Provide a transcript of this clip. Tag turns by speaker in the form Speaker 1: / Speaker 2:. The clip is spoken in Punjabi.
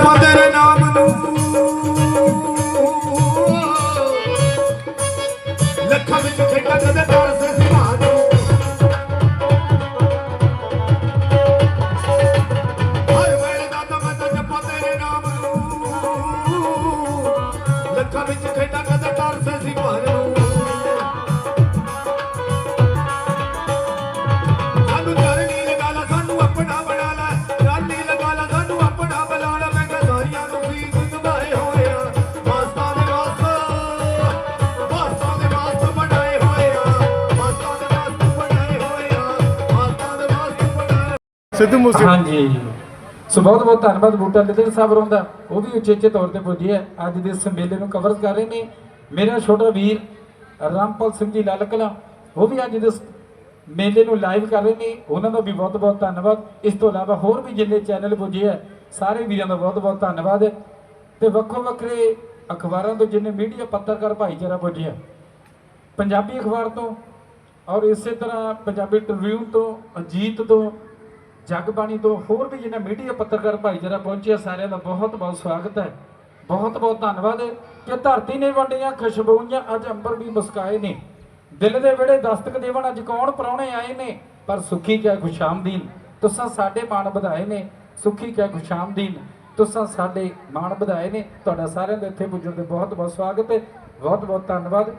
Speaker 1: ਜਪਾ ਤੇਰੇ ਨਾਮ ਨੂੰ। ਲੱਖਾਂ ਵਿੱਚ ਖੇਡਾਂ ਕਦੇ ਤਾਰ ਸੇ ਹਰ ਵੇਲੇ ਦਾ ਦਮ ਜਪਾ ਤੇਰੇ ਨਾਮ ਨੂੰ। ਲੱਖਾਂ ਵਿੱਚ ਖੇਡਾਂ ਕਦੇ ਤਰਸ ਸੇ
Speaker 2: ਸਿੱਧੂ ਮੂਸੇ
Speaker 3: ਹਾਂਜੀ। ਸੋ ਬਹੁਤ ਬਹੁਤ ਧੰਨਵਾਦ ਬੂਟਾ ਲਿਦਰ ਸਾਹਿਬ ਹੋਰਾਂ ਦਾ ਉਹ ਵੀ ਉਚੇਚੇ ਤੌਰ ਤੇ ਪੁੱਜੇ ਹੈ। ਅੱਜ ਦੇ ਇਸ ਮੇਲੇ ਨੂੰ ਕਵਰ ਕਰ ਰਹੇ ਨੇ ਮੇਰਾ ਛੋਟਾ ਵੀਰ ਰਾਮਪਾਲ ਸਿੰਘ ਜੀ ਲਾਲਕਲਾ। ਉਹ ਵੀ ਅੱਜ ਦੇ ਇਸ ਮੇਲੇ ਨੂੰ ਲਾਈਵ ਕਰ ਰਹੇ ਨੇ। ਉਹਨਾਂ ਦਾ ਵੀ ਬਹੁਤ ਬਹੁਤ ਧੰਨਵਾਦ। ਇਸ ਤੋਂ ਇਲਾਵਾ ਹੋਰ ਵੀ ਜਿੰਨੇ ਚੈਨਲ ਪੁੱਜੇ ਹੈ, ਸਾਰੇ ਵੀਰਾਂ ਦਾ ਬਹੁਤ ਬਹੁਤ ਧੰਨਵਾਦ ਤੇ ਵੱਖੋ ਵੱਖਰੇ ਅਖਬਾਰਾਂ ਤੋਂ ਜਿੰਨੇ ਮੀਡੀਆ ਪੱਤਰਕਾਰ ਭਾਈਚਾਰਾ ਪੁੱਜੇ ਹੈ, ਪੰਜਾਬੀ ਅਖਬਾਰ ਤੋਂ ਔਰ ਇਸੇ ਤਰ੍ਹਾਂ ਪੰਜਾਬੀ ਟ੍ਰਿਬਿਊਨ ਤੋਂ, ਅਜੀਤ ਤੋਂ ਜਗਬਾਣੀ ਤੋਂ ਹੋਰ ਵੀ ਜਿਹਨਾਂ ਮੀਡੀਆ ਪੱਤਰਕਾਰ ਭਾਈਚਾਰਾ ਪਹੁੰਚਿਆ ਸਾਰਿਆਂ ਦਾ ਬਹੁਤ ਬਹੁਤ ਸਵਾਗਤ ਹੈ। ਬਹੁਤ ਬਹੁਤ ਧੰਨਵਾਦ ਕਿ ਧਰਤੀ ਨੇ ਵੰਡੀਆਂ ਖੁਸ਼ਬੂਆਂ ਅੱਜ ਅੰਬਰ ਵੀ ਮੁਸਕਾਏ ਨੇ। ਦਿਲ ਦੇ ਵਿੜੇ ਦਸਤਕ ਦੇਵਣ ਅੱਜ ਕੌਣ ਪਰੌਣੇ ਆਏ ਨੇ? ਪਰ ਸੁਖੀ ਕਿਆ ਖੁਸ਼ਾਮਦੀਨ, ਤੁਸਾਂ ਸਾਡੇ ਮਾਣ ਵਧਾਏ ਨੇ। ਸੁਖੀ ਕਿਆ ਖੁਸ਼ਾਮਦੀਨ, ਤੁਸਾਂ ਸਾਡੇ ਮਾਣ ਵਧਾਏ ਨੇ। ਤੁਹਾਡਾ ਸਾਰਿਆਂ ਦੇ ਇੱਥੇ ਪੁੱਜਣ ਦੇ ਬਹੁਤ ਬਹੁਤ ਸਵਾਗਤ ਹੈ। ਬਹੁਤ ਬਹੁਤ ਧੰਨਵਾਦ।